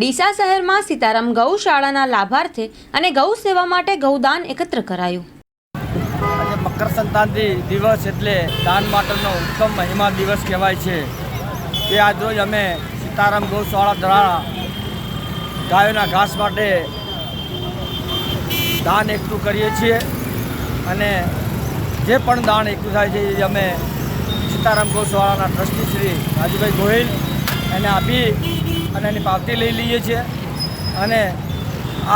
ડીસા શહેરમાં સીતારામ ગૌશાળાના લાભાર્થે અને ગૌ સેવા માટે ગૌદાન એકત્ર કરાયું. મકર સંક્રાંતિ દિવસ એટલે દાન માટેનો ઉત્તમ મહિમા દિવસ કહેવાય છે. તે આજરોજ અમે સીતારામ ગૌશાળા દ્વારા ગાયોના ઘાસ માટે દાન એકઠું કરીએ છીએ અને જે પણ દાન એકઠું થાય છે એ અમે સીતારામ ગૌશાળાના ટ્રસ્ટી શ્રી રાજુભાઈ ગોહિલ એને આપી અને એની પાવતી લઈ લઈએ છીએ. અને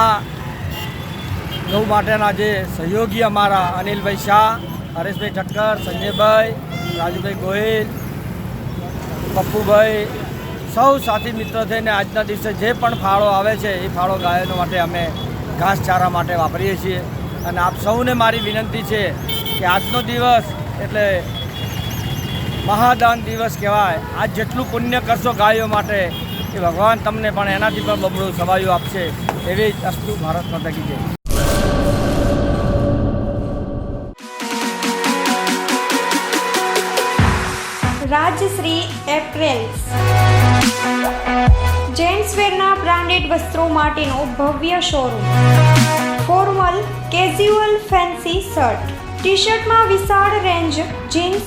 આ ગૌ માટેના જે સહયોગી અમારા અનિલભાઈ શાહ, હરેશભાઈ ઠક્કર, સંજયભાઈ, રાજુભાઈ ગોહિલ, પપ્પુભાઈ, સૌ સાથી મિત્રો થઈને આજના દિવસે જે પણ ફાળો આવે છે એ ફાળો ગાયનો માટે અમે ઘાસચારા માટે વાપરીએ છીએ. અને આપ સૌને મારી વિનંતી છે કે આજનો દિવસ એટલે મહાદાન દિવસ કહેવાય. આજ જેટલું પુણ્ય કરશો ગાયો માટે એ ભગવાન તમને પણ એનાથી પણ બમણું સવાયું આપશે, એવી જ અસ્તુ ભારત માતા કી જય. રાજશ્રી એપ્રેલ્સ. જેન્ટ્સવેરના બ્રાન્ડેડ વસ્ત્રો માટેનો ભવ્ય showroom formal casual fancy shirt T શર્ટમાં વિશાળ રેન્જ જીન્સ